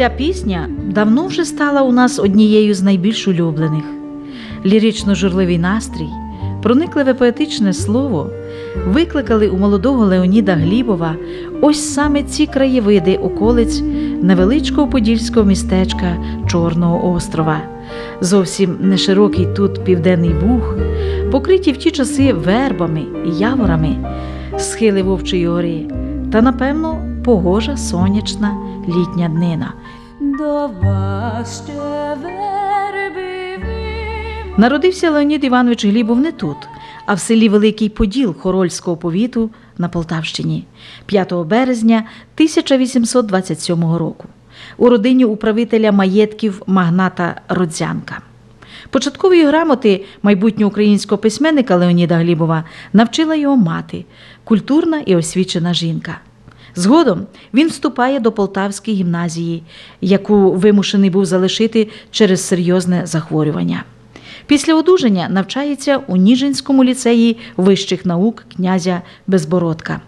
Ця пісня давно вже стала у нас однією з найбільш улюблених. Лірично-журливий настрій, проникливе поетичне слово викликали у молодого Леоніда Глібова ось саме ці краєвиди околиць невеличкого подільського містечка Чорного острова. Зовсім не широкий тут південний буг, покриті в ті часи вербами і яворами, схили Вовчої гори, та, напевно, погожа сонячна літня днина. До вас ще верби. Народився Леонід Іванович Глібов не тут, а в селі Великий Поділ Хорольського повіту на Полтавщині 5 березня 1827 року у родині управителя маєтків магната Родзянка. Початкової грамоти майбутнього українського письменника Леоніда Глібова навчила його мати, культурна і освічена жінка. Згодом він вступає до Полтавської гімназії, яку вимушений був залишити через серйозне захворювання. Після одужання навчається у Ніжинському ліцеї вищих наук князя Безбородка.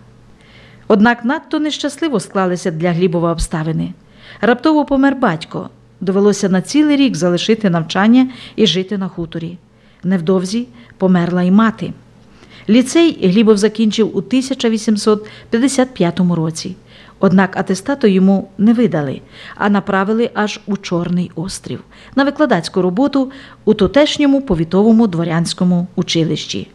Однак надто нещасливо склалися для Глібова обставини. Раптово помер батько. Довелося на цілий рік залишити навчання і жити на хуторі. Невдовзі померла й мати. Ліцей Глібов закінчив у 1855 році. Однак атестату йому не видали, а направили аж у Чорний острів на викладацьку роботу у тутешньому повітовому дворянському училищі.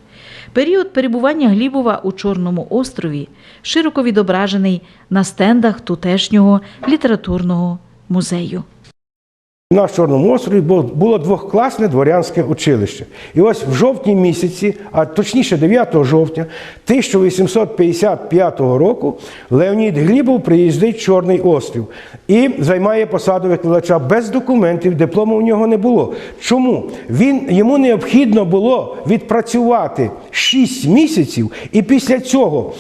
Період перебування Глібова у Чорному острові широко відображений на стендах тутешнього літературного музею. На Чорному острові було- двохкласне дворянське училище. І ось в жовтні місяці, а точніше 9 жовтня 1855 року, Леонід Глібов приїздить в Чорний острів і займає посаду викладача без документів, диплому у нього не було. Чому? Він, йому необхідно було відпрацювати 6 місяців, і після цього,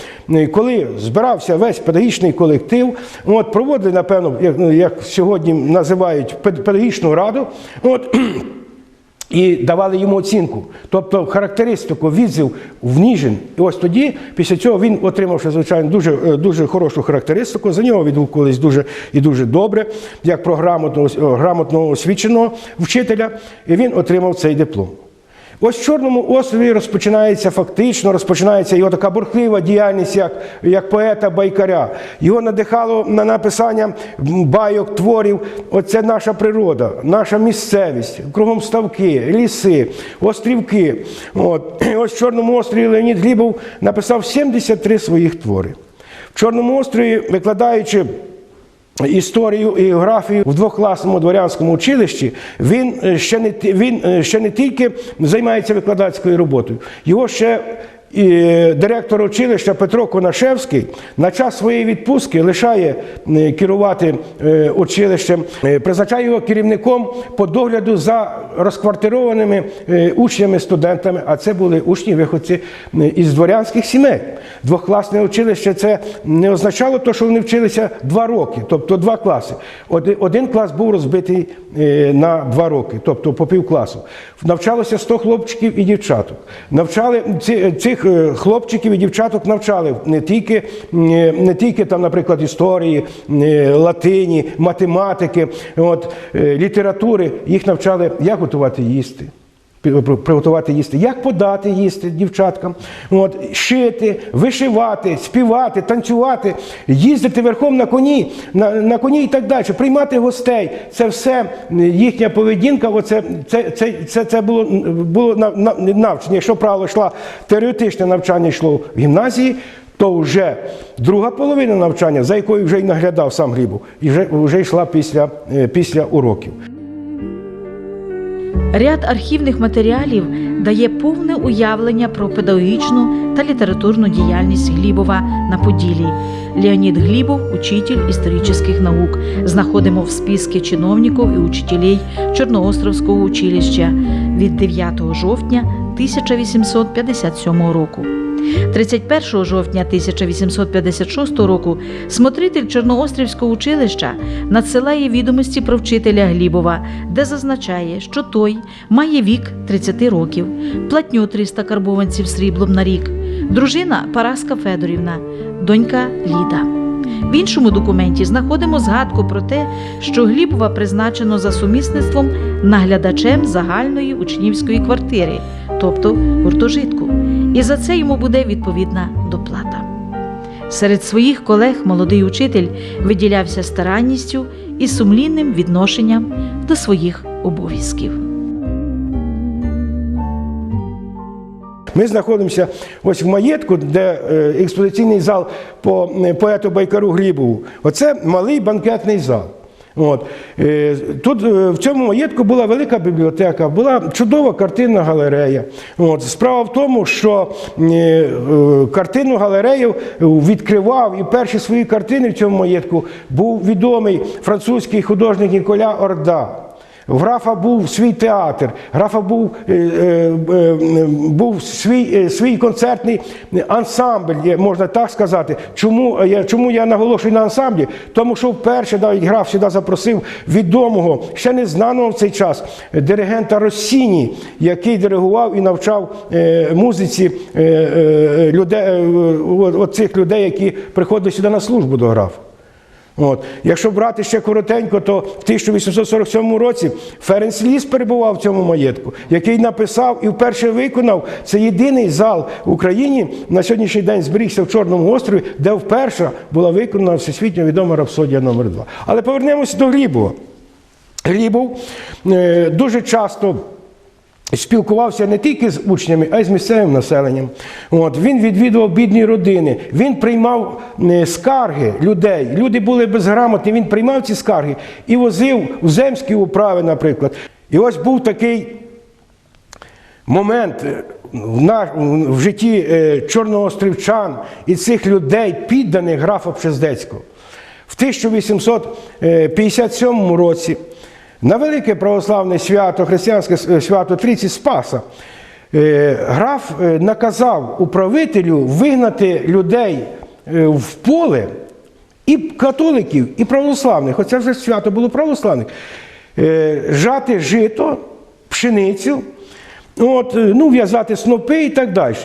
коли збирався весь педагогічний колектив, от, проводили, напевно, як, ну, як сьогодні називають пед- педагогічну раду. От, і давали йому оцінку, тобто характеристику, відзив в Ніжин. І ось тоді, після цього він отримавши, звичайно, дуже, е, дуже хорошу характеристику. За нього відгукувались дуже і дуже добре, як про грамотного, е, грамотного освіченого вчителя, і він отримав цей диплом. Ось в Чорному острові розпочинається фактично, розпочинається його така бурхлива діяльність як, як поета-байкаря. Його надихало на написання байок, творів. Оце наша природа, наша місцевість, кругом ставки, ліси, острівки. От. Ось в Чорному острові Леонід Глібов написав 73 своїх твори. В Чорному острові, викладаючи історію і географію в двокласному дворянському училищі, він е, ще не, він е, ще не тільки займається викладацькою роботою, його ще директор училища Петро Конашевський на час своєї відпустки лишає е, керувати е, училищем, е, призначає його керівником по догляду за розквартированими е, учнями, студентами, а це були учні виходці із дворянських сімей. Двокласне училище це не означало те, що вони вчилися два роки, тобто два класи. Один, клас був розбитий на два роки, тобто по півкласу. Навчалося 100 хлопчиків і дівчаток. Навчали цих хлопчиків і дівчаток навчали не тільки, е, не тільки там, наприклад, історії, е, латині, математики, от, е, літератури. Їх навчали, як готувати їсти приготувати їсти, як подати їсти дівчаткам, от, шити, вишивати, співати, танцювати, їздити верхом на коні, на, на коні і так далі, приймати гостей. Це все їхня поведінка, оце, це, це, це, це було, було на- на- навчання. Якщо правило йшла теоретичне навчання йшло в гімназії, то вже друга половина навчання, за якою вже й наглядав сам Глібов, і вже, вже йшла після, е, після уроків. Ряд архівних матеріалів дає повне уявлення про педагогічну та літературну діяльність Глібова на Поділі. Леонід Глібов, учитель історичних наук. Знаходимо в списке чиновників і учителей Чорноостровського училища від 9 жовтня 1857 року. 31 жовтня 1856 року смотритель Чорноострівського училища надсилає відомості про вчителя Глібова, де зазначає, що той має вік 30 років, платню 300 карбованців сріблом на рік, дружина Параска Федорівна, донька Ліда. В іншому документі знаходимо згадку про те, що Глібова призначено за сумісництвом наглядачем загальної учнівської квартири, тобто гуртожитку, і за це йому буде відповідна доплата. Серед своїх колег молодий учитель виділявся старанністю і сумлінним відношенням до своїх обов'язків. Ми знаходимося ось в маєтку, де е, експозиційний зал по е, поету Байкару Глібову. Оце малий банкетний зал. От. Е, Тут е, в цьому маєтку була велика бібліотека, була чудова картинна галерея. От. Справа в тому, що картину е, галерею відкривав і перші свої картини в цьому маєтку був відомий французький художник Ніколя Орда. В графа був свій театр, графа був, е, е, е, був свій, свій концертний ансамбль, можна так сказати. Чому я, чому я наголошую на ансамблі? Тому що вперше навіть граф сюди запросив відомого, ще не знаного в цей час диригента Россіні, який диригував і навчав музиці людей, е, от- от цих людей, які приходили сюди на службу до графа. От. Якщо брати ще коротенько, то в 1847 році Ференц Ліс перебував в цьому маєтку, який написав і вперше виконав це єдиний зал в Україні на сьогоднішній день зберігся в Чорному острові, де вперше була виконана всесвітньо відома рапсодія номер 2 Але повернемося до Глібова. Глібов е, дуже часто спілкувався не тільки з учнями, а й з місцевим населенням. От, він відвідував бідні родини, він приймав е, скарги людей. Люди були безграмотні, він приймав ці скарги і возив у земські управи, наприклад. І ось був такий момент е, в, житті е, чорноострівчан і цих людей, підданих графа Пшездецького. В 1857 році на велике православне свято, християнське е, свято Трійці Спаса, е, граф е, наказав управителю вигнати людей в поле і католиків, і православних, хоча вже свято було православних, жати жито, пшеницю, от, ну, в'язати снопи і так далі.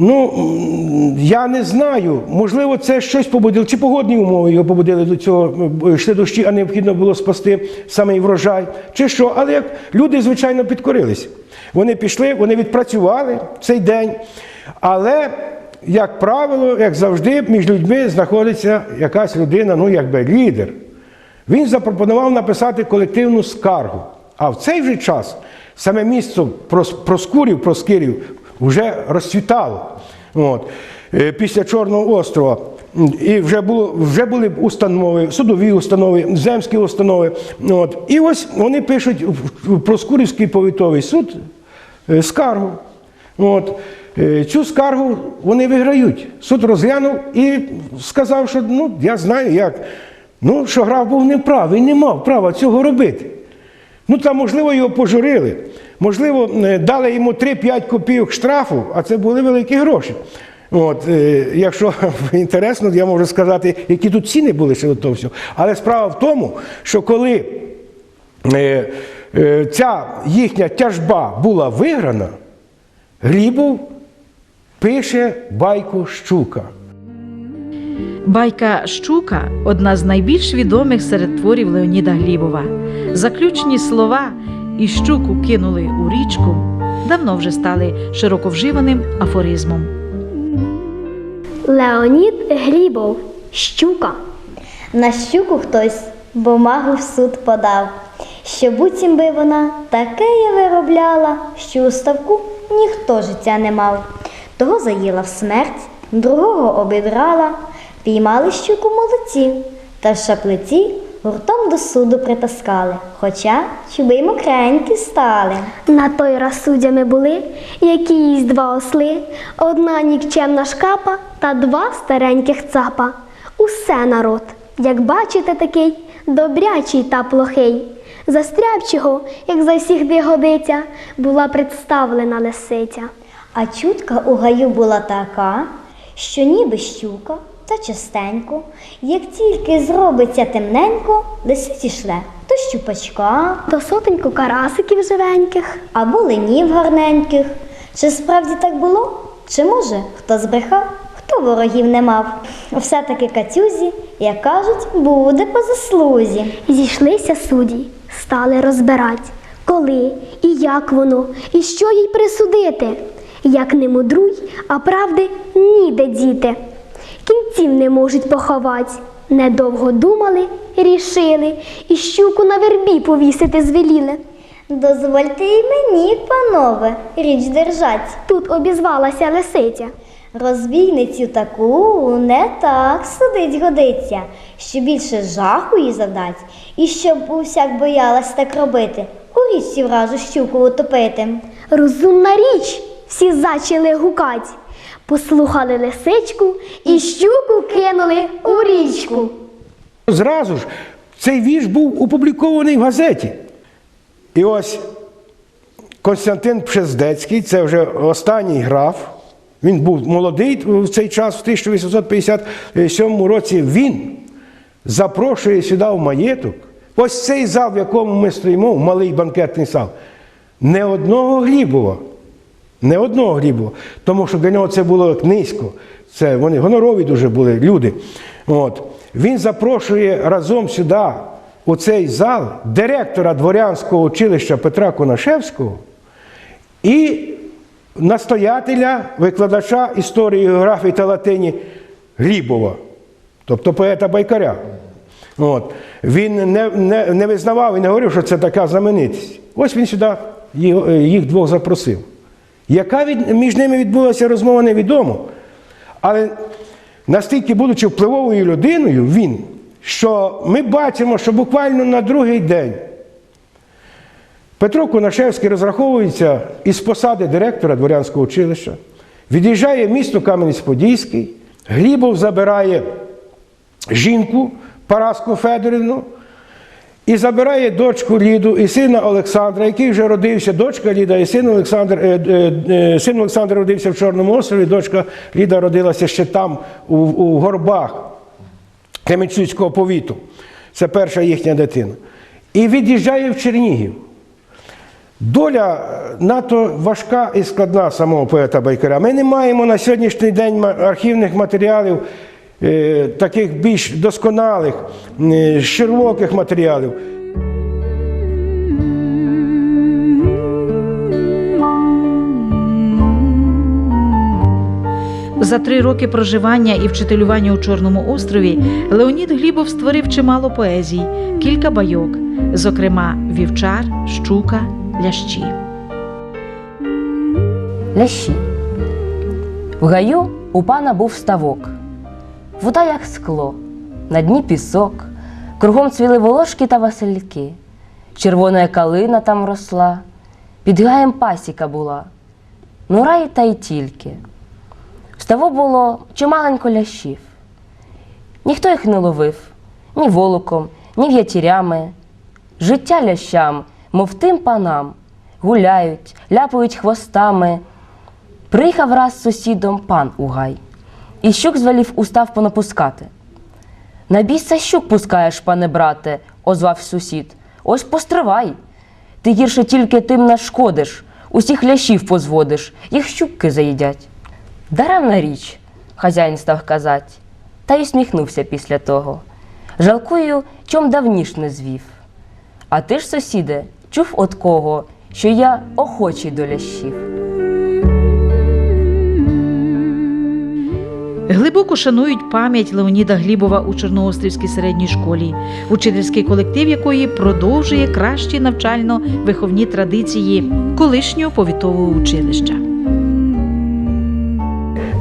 Ну, я не знаю. Можливо, це щось побудило, чи погодні умови його побудили до цього, е, йшли дощі, а необхідно було спасти саме врожай, чи що. Але як люди, звичайно, підкорилися. Вони пішли, вони відпрацювали цей день. Але, як правило, як завжди, між людьми знаходиться якась людина, ну якби лідер. Він запропонував написати колективну скаргу. А в цей же час саме місто Проскурів, Проскирів вже розцвітало. От. Е, Після Чорного острова. І вже, було, вже були установи, судові установи, земські установи. От. І ось вони пишуть в- Проскурівський повітовий суд е, скаргу. От. Е, Цю скаргу вони виграють. Суд розглянув і сказав, що ну, я знаю як. Ну, що граф був неправий, не мав права цього робити. Ну, там, можливо, його пожурили. Можливо, е, дали йому 3-5 копійок штрафу, а це були великі гроші. От, е, якщо інтересно, я можу сказати, які тут ціни були ще до того всього. Але справа в тому, що коли е, ця їхня тяжба була виграна, Глібов пише байку Щука. Байка Щука одна з найбільш відомих серед творів Леоніда Глібова. Заключні слова і щуку кинули у річку давно вже стали широко вживаним афоризмом. Леонід Глібов. Щука. На щуку хтось бумагу в суд подав, що буцім би вона таке виробляла, що у ставку ніхто життя не мав. Того заїла в смерть, другого обідрала, піймали щуку молодці, та в шаплиці гуртом до суду притаскали, хоча чуби й мокренькі стали. На той раз суддями були якісь два осли, одна нікчемна шкапа та два стареньких цапа. Усе народ, як бачите, такий добрячий та плохий. Застрябчого, як завсігди годиться, була представлена лисиця. А чутка у гаю була така, що ніби щука та частенько, як тільки зробиться темненько, лисиці шле то щупачка, До сотеньку карасиків живеньких. або ленів гарненьких. Чи справді так було? Чи може хто збрехав, хто ворогів не мав. Все-таки Катюзі, як кажуть, буде по заслузі. Зійшлися судді, стали розбирать, коли і як воно, і що їй присудити. Як не мудруй, а правди ніде діти. Кінців не можуть поховать. Недовго думали, рішили, і щуку на вербі повісити звеліли. Дозвольте і мені, панове, річ держать. Тут обізвалася лисиця. Розбійницю таку не так судить годиться, що більше жаху їй завдать, і щоб усяк боялась так робити, у річці вражу щуку утопити. Розумна річ, всі зачали гукать. Послухали лисичку і щуку кинули у річку. Зразу ж цей вірш був опублікований в газеті. І ось Константин Пшездецький, це вже останній граф. Він був молодий в цей час, в 1857 році. Він запрошує сюди в маєток. Ось цей зал, в якому ми стоїмо, малий банкетний зал, не одного Глібова. Не одного Глібова. Тому що для нього це було низько. Це вони гонорові дуже були люди. От. Він запрошує разом сюди, у цей зал, директора дворянського училища Петра Конашевського і настоятеля, викладача історії, географії та латині Глібова, тобто поета Байкаря. От. Він не, не, не визнавав і не говорив, що це така знаменитість. Ось він сюди їх двох запросив. Яка від, між ними відбулася розмова, невідомо. Але настільки, будучи впливовою людиною, він, що ми бачимо, що буквально на другий день Петро Конашевський розраховується із посади директора дворянського училища, від'їжджає в місто Кам'янець-Подільський, Глібов забирає жінку Параску Федорівну і забирає дочку Ліду і сина Олександра, який вже родився, дочка Ліда і син Олександр, е, е, е, син Олександр родився в Чорному острові, дочка Ліда родилася ще там, у, у горбах Кременчуцького повіту. Це перша їхня дитина. І від'їжджає в Чернігів. Доля надто важка і складна самого поета Байкаря. Ми не маємо на сьогоднішній день архівних матеріалів, таких більш досконалих, е, широких матеріалів. За три роки проживання і вчителювання у Чорному острові Леонід Глібов створив чимало поезій, кілька байок, зокрема Вівчар, Щука, Лящі. Лящі. В гаю у пана був ставок. Вода, як скло, на дні пісок, кругом цвіли волошки та васильки. Червона калина там росла, під гаєм пасіка була. Ну рай та й тільки. В ставу було чималенько лящів. Ніхто їх не ловив ні волоком, ні в'ятірями. Життя лящам, мов тим панам, гуляють, ляпають хвостами. Приїхав раз з сусідом пан у гай, і щук звелів устав понапускати. На біса щук пускаєш, пане брате, озвав сусід. Ось постривай. Ти гірше тільки тим нашкодиш, усіх лящів позводиш, їх щуки заїдять. Даремна річ, хазяїн став казать, та й усміхнувся після того. Жалкую, чом давніш не звів. А ти ж, сусіде, чув от кого, що я охочий до лящів. Глибоко шанують пам'ять Леоніда Глібова у Чорноострівській середній школі, учительський колектив якої продовжує кращі навчально-виховні традиції колишнього повітового училища.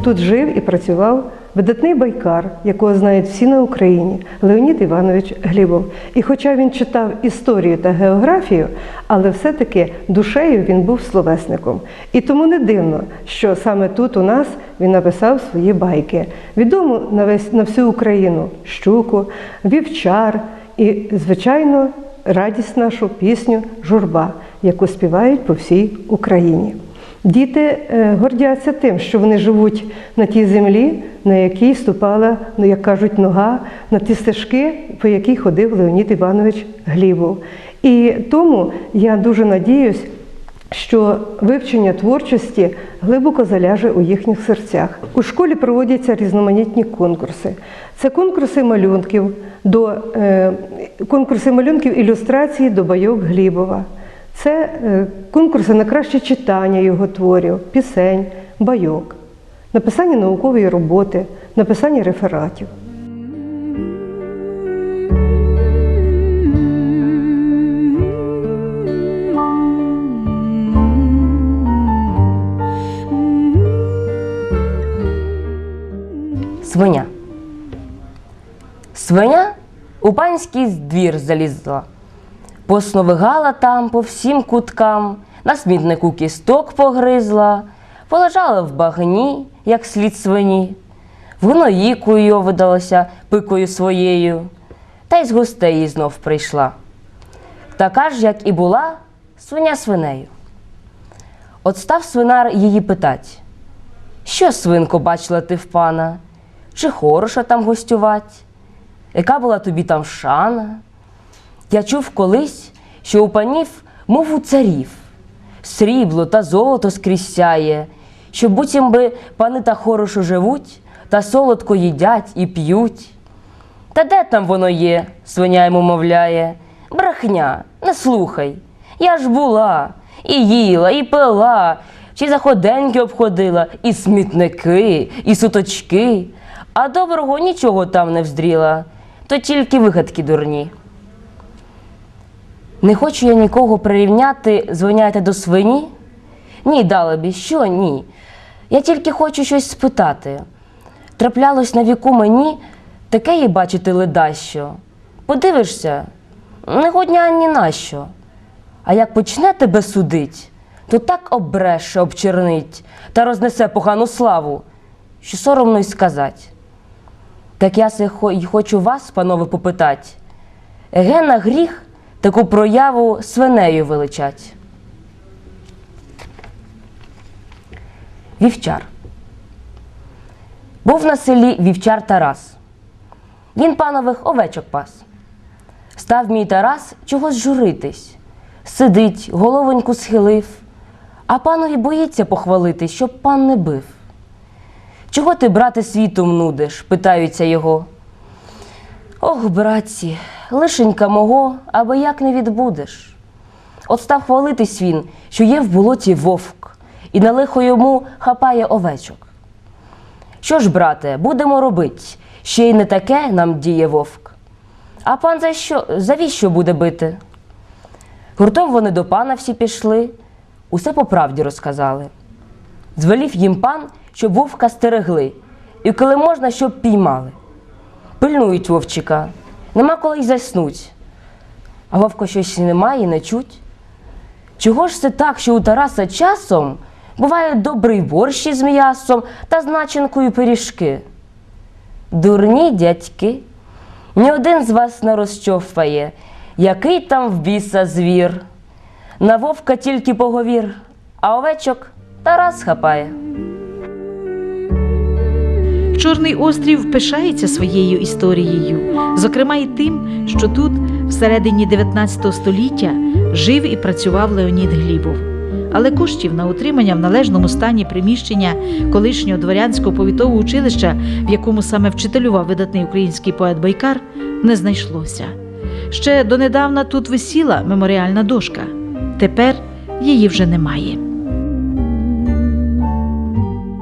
Тут жив і працював видатний байкар, якого знають всі на Україні, Леонід Іванович Глібов. І хоча він читав історію та географію, але все-таки душею він був словесником. І тому не дивно, що саме тут у нас він написав свої байки. Відому на весь на всю Україну щуку, вівчар і, звичайно, радість нашу пісню Журба, яку співають по всій Україні. Діти е, гордяться тим, що вони живуть на тій землі, на якій ступала, ну як кажуть, нога, на ті стежки, по якій ходив Леонід Іванович Глібов. І тому я дуже надіюсь, що вивчення творчості глибоко заляже у їхніх серцях. У школі проводяться різноманітні конкурси. Це конкурси малюнків до е, конкурси малюнків ілюстрації до байок Глібова. Це е, конкурси на краще читання його творів, пісень, байок, написання наукової роботи, написання рефератів. Свиня. Свиня у панський двір залізла, посновигала там по всім куткам, на смітнику кісток погризла, полежала в багні, як слід свині, в гноїку й видалася пикою своєю, та й з гостей знов прийшла. Така ж, як і була, свиня свинею. От став свинар її питать. Що, свинко, бачила ти в пана? Чи хороша там гостювать? Яка була тобі там шана? Я чув колись, що у панів, мов у царів, срібло та золото скрізь що буцім би пани та хорошо живуть, та солодко їдять і п'ють. Та де там воно є? свиня йому мовляє. Брехня, не слухай. Я ж була, і їла, і пила, чи заходеньки обходила, і смітники, і суточки, а доброго нічого там не вздріла, то тільки вигадки дурні. Не хочу я нікого прирівняти, звоняйте до свині? Ні, далебі, що ні. Я тільки хочу щось спитати. Траплялось на віку мені таке їй бачити ледащо. Подивишся, не годня ні на що. А як почне тебе судить, то так обреше, обчернить та рознесе погану славу, що соромно й сказать. Так я се й хочу вас, панове, попитать. Еге на гріх таку прояву свинею величать. Вівчар. Був на селі вівчар Тарас. Він панових овечок пас. Став мій Тарас чогось журитись. Сидить, головоньку схилив, а панові боїться похвалитись, щоб пан не бив. Чого ти, брате, світом нудиш? питаються його. Ох, братці, лишенька мого, аби як не відбудеш. От став хвалитись він, що є в болоті вовк, і на лихо йому хапає овечок. Що ж, брате, будемо робить? Ще й не таке нам діє вовк. А пан за що, завіщо буде бити? Гуртом вони до пана всі пішли, усе по правді розказали. Звелів їм пан, щоб вовка стерегли, і коли можна, щоб піймали. Пильнують вовчика, нема коли й заснуть. А вовка щось немає не чуть. Чого ж це так, що у Тараса часом буває добрий борщ із м'ясом та з начинкою пиріжки? Дурні дядьки, ні один з вас не розчовпає, який там в біса звір. На вовка тільки поговір, а овечок Тарас хапає. Чорний острів пишається своєю історією, зокрема і тим, що тут, всередині 19 століття, жив і працював Леонід Глібов. Але коштів на утримання в належному стані приміщення колишнього дворянського повітового училища, в якому саме вчителював видатний український поет Байкар, не знайшлося. Ще донедавна тут висіла меморіальна дошка. Тепер її вже немає.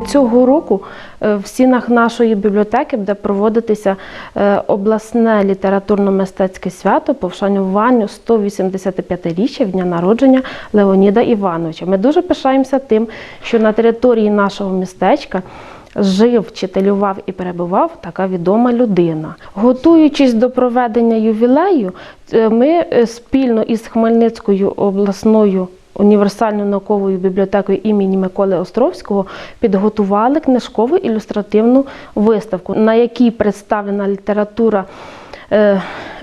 Цього року е, в стінах нашої бібліотеки буде проводитися е, обласне літературно-мистецьке свято по вшануванню 185-річчя дня народження Леоніда Івановича. Ми дуже пишаємося тим, що на території нашого містечка жив, вчителював і перебував така відома людина. Готуючись до проведення ювілею, е, ми спільно із Хмельницькою обласною універсальною науковою бібліотекою імені Миколи Островського підготували книжкову ілюстративну виставку, на якій представлена література е,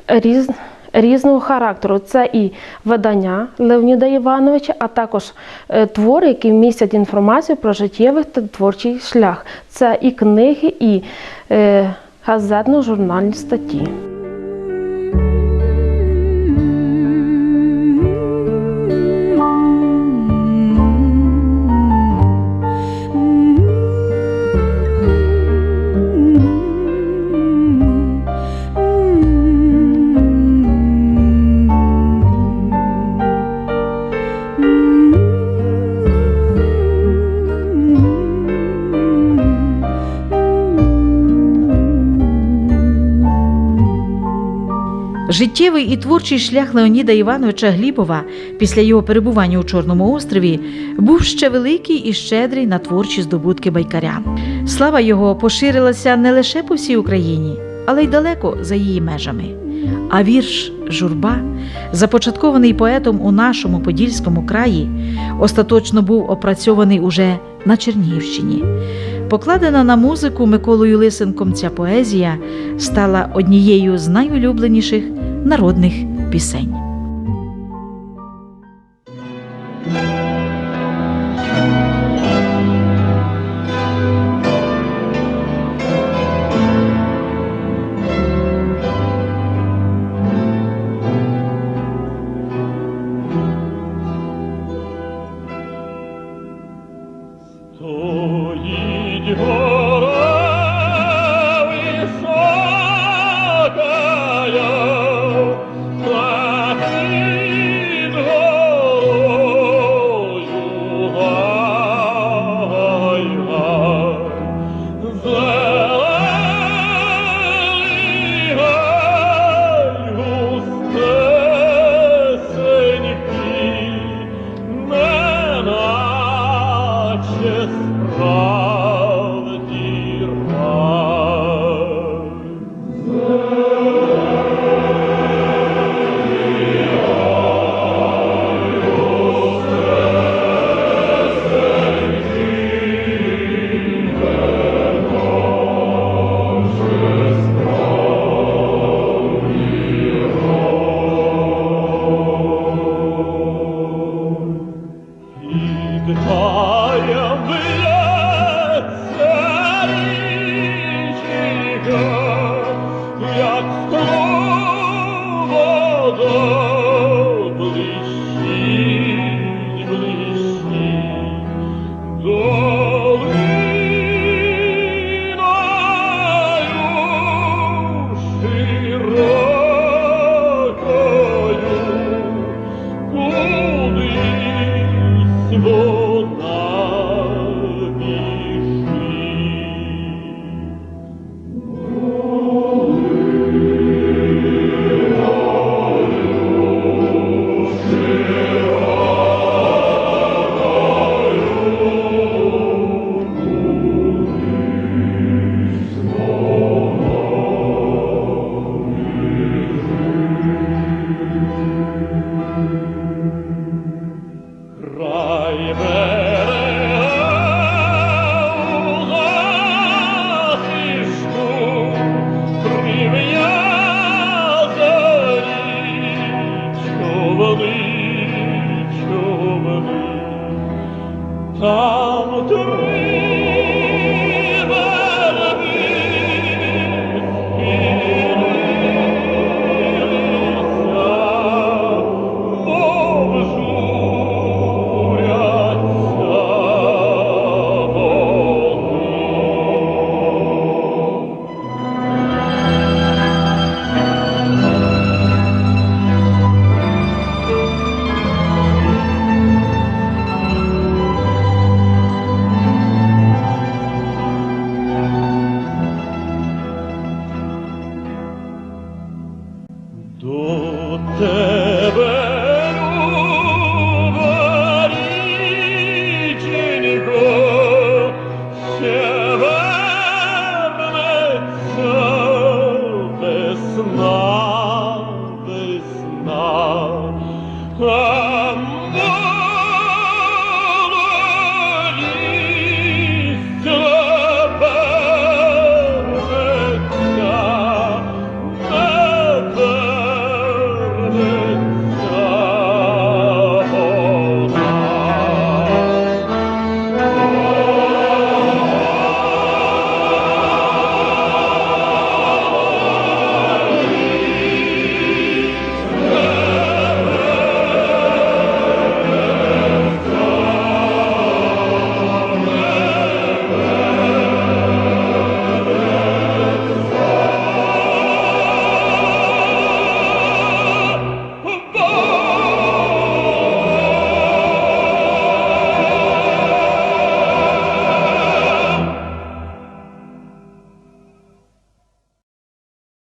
різ, різного характеру. Це і видання Леоніда Івановича, а також е, твори, які містять інформацію про життєвий та творчий шлях. Це і книги, і е, газетно-журнальні статті. Життєвий і творчий шлях Леоніда Івановича Глібова після його перебування у Чорному острові був ще великий і щедрий на творчі здобутки байкаря. Слава його поширилася не лише по всій Україні, але й далеко за її межами. А вірш Журба, започаткований поетом у нашому Подільському краї, остаточно був опрацьований уже на Чернігівщині. Покладена на музику Миколою Лисенком ця поезія стала однією з найулюбленіших народних пісень.